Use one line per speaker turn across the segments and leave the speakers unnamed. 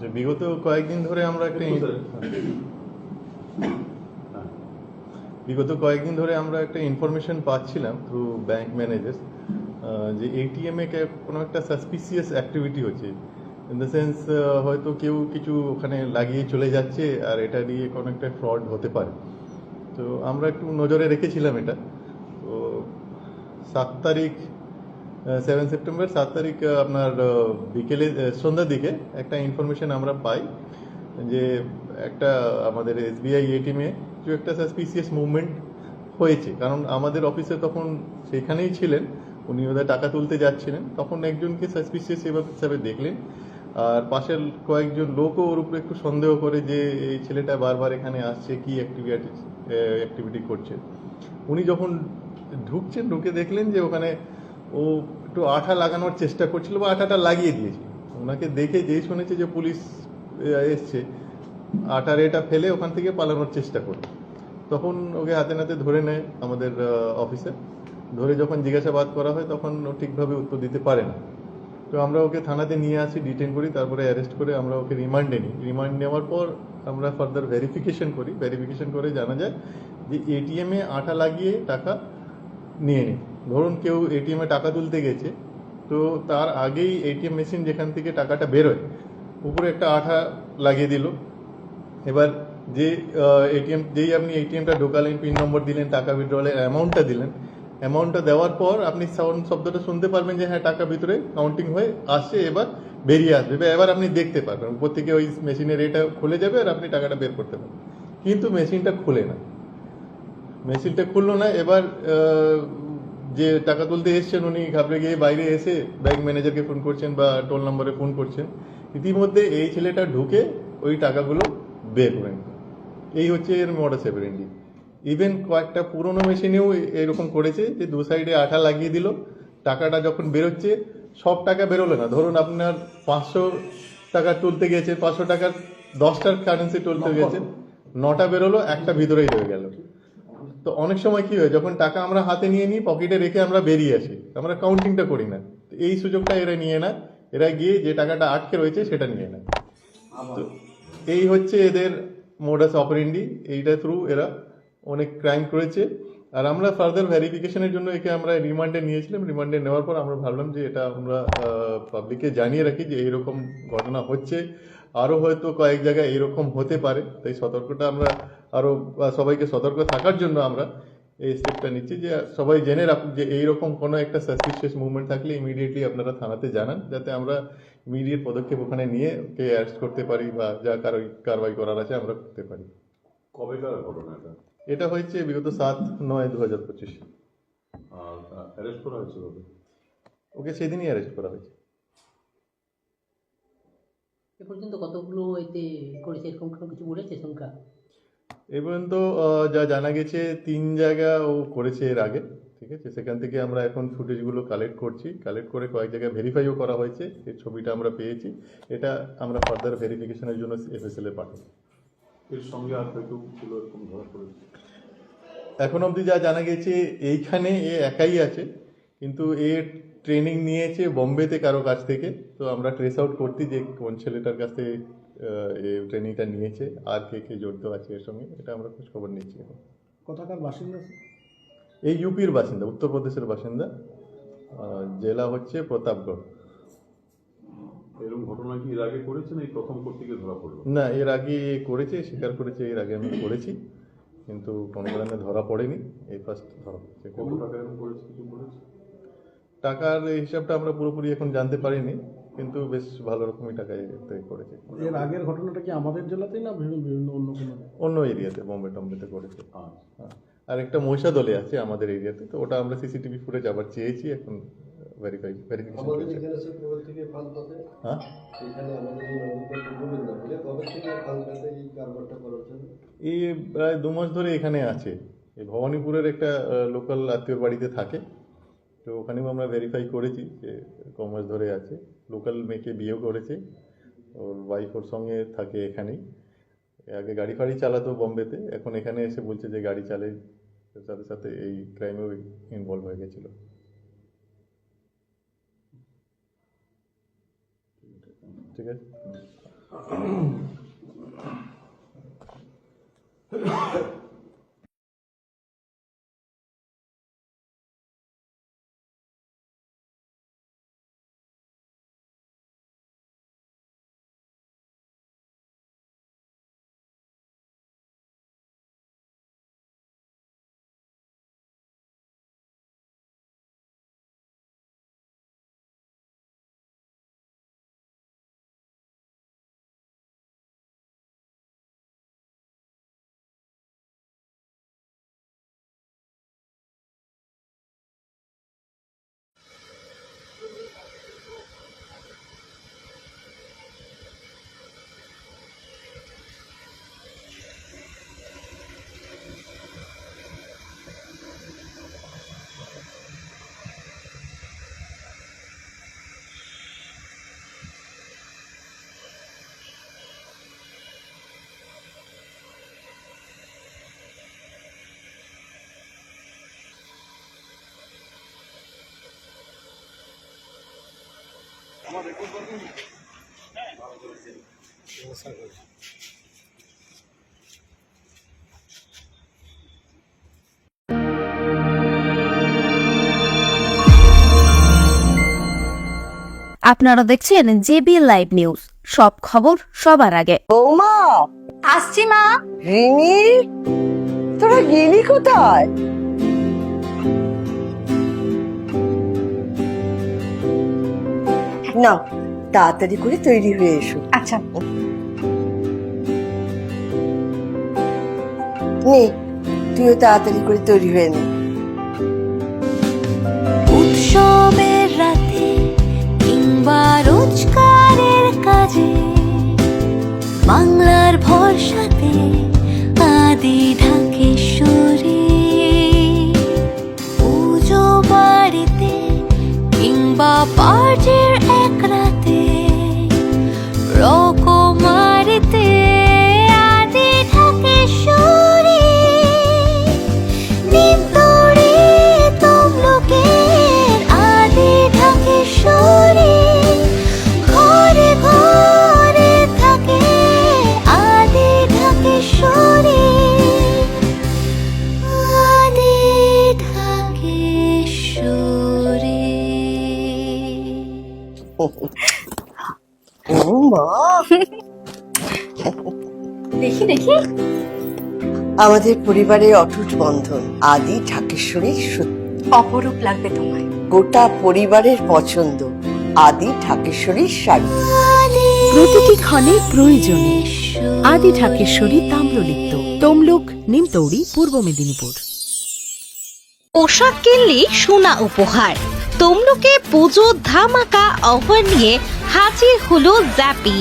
যে বিগত কয়েকদিন ধরে আমরা একটা বিগত কয়েকদিন ধরে আমরা একটা ইনফরমেশন পাচ্ছিলাম থ্রু ব্যাংক ম্যানেজার যে এটিএম এ কোনো একটা সাসপিসিয়াস অ্যাক্টিভিটি হচ্ছে। ইন দ্য সেন্স হয়তো কেউ কিছু ওখানে লাগিয়ে চলে যাচ্ছে আর এটা দিয়ে কোনো একটা ফ্রড হতে পারে। তো আমরা একটু নজরে রেখেছিলাম এটা। তো সাত তারিখ সেভেন সেপ্টেম্বর সাত তারিখ আপনার বিকেলে সন্ধ্যার দিকে একটা ইনফরমেশন আমরা পাই যে একটা আমাদের এসবিআই এটিএমে কিছু একটা সাসপিসিয়াস মুভমেন্ট হয়েছে। কারণ আমাদের অফিসে তখন সেখানেই ছিলেন, উনি ওদের টাকা তুলতে যাচ্ছিলেন। তখন একজনকে সাসপিসিয়াস এভাবে হিসাবে দেখলেন। আর পাশের কয়েকজন লোকও ওর উপরে একটু সন্দেহ করে যে এই ছেলেটা বারবার এখানে আসছে, কি অ্যাক্টিভিটি অ্যাক্টিভিটি করছে। উনি যখন ঢুকছেন, ঢুকে দেখলেন যে ওখানে ও একটু আঠা লাগানোর চেষ্টা করছিল বা আঠাটা লাগিয়ে দিয়েছে ওনাকে দেখে যেই শুনেছে যে পুলিশ এসছে আটার এটা ফেলে ওখান থেকে পালানোর চেষ্টা করে তখন ওকে হাতে নাতে ধরে নেয় আমাদের অফিসে। ধরে যখন জিজ্ঞাসাবাদ করা হয় তখন ও ঠিকভাবে উত্তর দিতে পারে না। তো আমরা ওকে থানাতে নিয়ে আসি ডিটেন করি, তারপরে অ্যারেস্ট করে আমরা ওকে রিমান্ডে নিই। রিমান্ড নেওয়ার পর আমরা ফার্দার ভেরিফিকেশন করি। ভেরিফিকেশন করে জানা যায় যে এটিএমে আঠা লাগিয়ে টাকা নিয়ে নিই ধরুন কেউ এটিএমে টাকা তুলতে গেছে, তো তার আগেই এটিএম মেশিন যেখান থেকে টাকাটা বেরোয়, উপরে একটা আঠা লাগিয়ে দিল। এবার যে এটিএম, যেই আপনি এটিএমটা ঢোকালেন, পিন নম্বর দিলেন, টাকা উইথড্রলের অ্যামাউন্টটা দিলেন অ্যামাউন্টটা দেওয়ার পর আপনি সাউন্ড, শব্দটা শুনতে পারবেন যে হ্যাঁ টাকা ভিতরে কাউন্টিং হয়ে আসছে, এবার বেরিয়ে আসবে। বা এবার আপনি দেখতে পারবেন, উপর থেকে ওই মেশিনের এটা খুলে যাবে আর আপনি টাকাটা বের করতে পারবেন। কিন্তু মেশিনটা খুলে না। মেশিনটা খুললো না, এবার যে টাকা তুলতে এসছেন উনি ঘাবড়ে গিয়ে বাইরে এসে ব্যাংক ম্যানেজারকে ফোন করছেন বা টোল নম্বরে ফোন করছেন। ইতিমধ্যে এই ছেলেটা ঢুকে ওই টাকাগুলো বের করে এই হচ্ছে এর মোডাস অপারেন্ডি ইভেন কয়েকটা পুরনো মেশিনেও এরকম করেছে যে দু সাইডে আঠা লাগিয়ে দিল। টাকাটা যখন বেরোচ্ছে সব টাকা বেরোলো না। ধরুন আপনার পাঁচশো টাকা তুলতে গেছে পাঁচশো টাকার দশটার কারেন্সি তুলতে গেছে নটা বেরোলো একটা ভিতরেই রয়ে গেল। তো অনেক সময় কি হয় যখন টাকা আমরা হাতে নিয়ে নিই পকেটে রেখে আমরা বেরিয়ে আসি। আমরা কাউন্টিংটা করি না। এই সুযোগটা এরা নিয়ে না এরা গিয়ে যে টাকাটা আটকে রয়েছে সেটা নিয়ে নেয়। তো এই হচ্ছে এদের মোডাস অপারেন্ডি এইটা থ্রু এরা অনেক ক্রাইম করেছে। আর আমরা ফার্দার ভেরিফিকেশনের জন্য একে আমরা রিমান্ডে নিয়েছিলাম। রিমান্ডে নেওয়ার পর আমরা ভাবলাম যে এটা আমরা পাবলিককে জানিয়ে রাখি যে এইরকম ঘটনা হচ্ছে। আরও হয়তো কয়েক জায়গায় এরকম হতে পারে। তাই সতর্কটা আমরা আরও সবাইকে সতর্ক থাকার জন্য আমরা এই স্টেপটা নিচ্ছি যে সবাই জেনে রাখুক যে এইরকম কোনো একটা সাসপিশিয়াস মুভমেন্ট থাকলে ইমিডিয়েটলি আপনারা থানাতে জানান যাতে আমরা ইমিডিয়েট পদক্ষেপ ওখানে নিয়ে ওকে অ্যারেস্ট করতে পারি বা যা কারও কারবাই করার আছে আমরা করতে পারি।
কবেকার ঘটনা এটা?
এটা হয়েছে বিগত সাত নয় দু হাজার পঁচিশ
অ্যারেস্ট করা হয়েছে কবে?
ওকে সেদিনই অ্যারেস্ট করা হয়েছে।
এ পর্যন্ত কতগুলো এতে করেছে এরকম কোনো কিছু বলেছে সংখ্যা?
এই পর্যন্ত যা জানা গেছে তিন জায়গা ও করেছে এর আগে ঠিক আছে? সেখান থেকে আমরা এখন ফুটেজগুলো কালেক্ট করছি। কালেক্ট করে কয়েক জায়গায় ভেরিফাইও করা হয়েছে। এই ছবিটা আমরা পেয়েছি। এটা আমরা ফার্দার ভেরিফিকেশনের জন্য এফএসএল এ পাঠাবো।
এর সঙ্গে আর কেউ ছিল এরকম ধরা পড়েছে?
এখন অবধি যা জানা গেছে এইখানে এ একাই আছে। কিন্তু এ ট্রেনিং নিয়েছে বোম্বেতে কারও কাছ থেকে। তো আমরা ট্রেস আউট করতে যে কোন ছেলেটার কাছ থেকে ট্রেনিংটা নিয়েছে। আর কে কে জড়িত আছে এর সঙ্গে এটা আমরা খোঁজ খবর নিচ্ছি এখন।
কোথাকার বাসিন্দা
এই ইউপির বাসিন্দা উত্তরপ্রদেশের বাসিন্দা। জেলা হচ্ছে প্রতাপগড়।
এরকম ঘটনা কি এর আগে করেছেন এই প্রথম করতে গিয়ে ধরা পড়ল?
না এর আগে এ করেছে স্বীকার করেছে এর আগে আমি করেছি। কিন্তু কোনো কারণে ধরা পড়েনি। এই ফার্স্ট ধরা পড়েছে।
কত টাকা এরকম করেছে কিছু বলেছে?
টাকার এই হিসাবটা আমরা পুরোপুরি এখন জানতে পারিনি। কিন্তু বেশ ভালো রকমই টাকা এতে করেছে।
এর আগের ঘটনাটা কি আমাদের জেলাতেই না বিভিন্ন বিভিন্ন অন্য কোনো
অন্য এরিয়াতে বোম্বে টম্বেতে করেছে।
আচ্ছা।
হ্যাঁ। আর একটা মহিষা দলে আছে আমাদের এরিয়াতে তো ওটা আমরা সিসিটিভি ফুটেজ আবার চেয়েছি এখন ভেরিফাই ভেরিফিকেশন হ্যাঁ?
এই
প্রায় দু মাস ধরে এখানে আছে। এই ভবানীপুরের একটা লোকাল আত্মীয় বাড়িতে থাকে। তো ওখানেও আমরা ভেরিফাই করেছি যে ক মাস ধরে আছে। লোকাল মেয়েকে বিয়েও করেছে। ওর ওয়াইফ ওর সঙ্গে থাকে এখানেই। আগে গাড়ি ফাড়ি চালাতো বম্বেতে, এখন এখানে এসে বলছে যে গাড়ি চালে, সাথে সাথে এই ক্রাইমেও ইনভলভ হয়ে গেছিল। ঠিক আছে?
আপনারা দেখছেন জেবি লাইভ নিউজ। সব খবর সবার আগে।
বৌমা!
আসছি মা।
রিমি? তোরা গেলি কোথায়? না তাড়াতাড়ি করে তৈরি হয়ে এসো।
আচ্ছা।
নে তুইও তাড়াতাড়ি করে তৈরি হয়ে নে।
উৎসবের রাতে কিংবা রোজকারের কাজে বাংলার ভরসাতে আদি ঢাকেশ্বরী পুজো বাড়িতে কিংবা পার্টির দেখি দেখি।
আমাদের পরিবারের অটুট বন্ধন আদি ঠাকেশ্বরীর সত্যি
অপরূপ লাগবে তোমায়।
গোটা পরিবারের পছন্দ আদি ঠাকেশ্বরীর শাড়ি।
প্রতিটি ক্ষণে প্রয়োজনে আদি ঠাকেশ্বরী তাম্রলিপ্ত তমলুক নিমতৌড়ি পূর্ব মেদিনীপুর।
পোশাক কিনলে সোনা উপহার। তমলুকে পুজো ধামাকা অফার নিয়ে হাজির হলো জ্যাপি।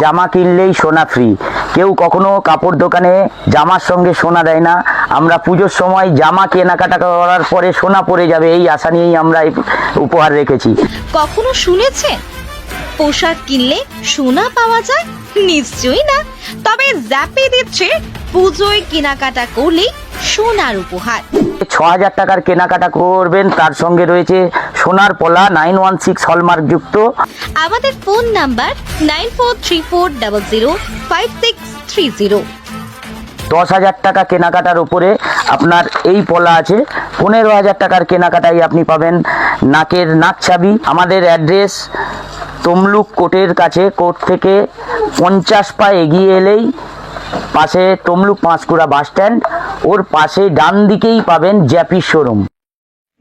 জামা কিনলেই সোনা ফ্রি কেউ কখনো কাপড় দোকানে জামার সঙ্গে সোনা দেয় না। আমরা পুজোর সময় জামা কেনাকাটা করার পরে সোনা পড়ে যাবে এই আশা নিয়েই আমরা উপহার রেখেছি।
কখনো শুনেছেন? পোশাক কিনলে সোনা পাওয়া যায়? নিশ্চয়ই না। তবে জ্যাপি দিচ্ছে পুজোয় কেনাকাটা করলেই সোনার উপহার।
ছ হাজার টাকার কেনাকাটা করবেন তার সঙ্গে রয়েছে সোনার পলা নাইন ওয়ান সিক্স হলমার্ক যুক্ত।
আমাদের phone number nine four three four double zero five six three zero.
দশ হাজার টাকা কেনাকাটার উপরে আপনার এই পলা আছে। পনেরো হাজার টাকার কেনাকাটাই আপনি পাবেন নাকের নাক ছাবি আমাদের অ্যাড্রেস তমলুক কোর্টের কাছে কোর্ট থেকে পঞ্চাশ পা এগিয়ে এলেই পাশে তমলুক পাঁশকুড়া বাস স্ট্যান্ড। ওর পাশে ডান দিকেই পাবেন জ্যাপি শোরুম।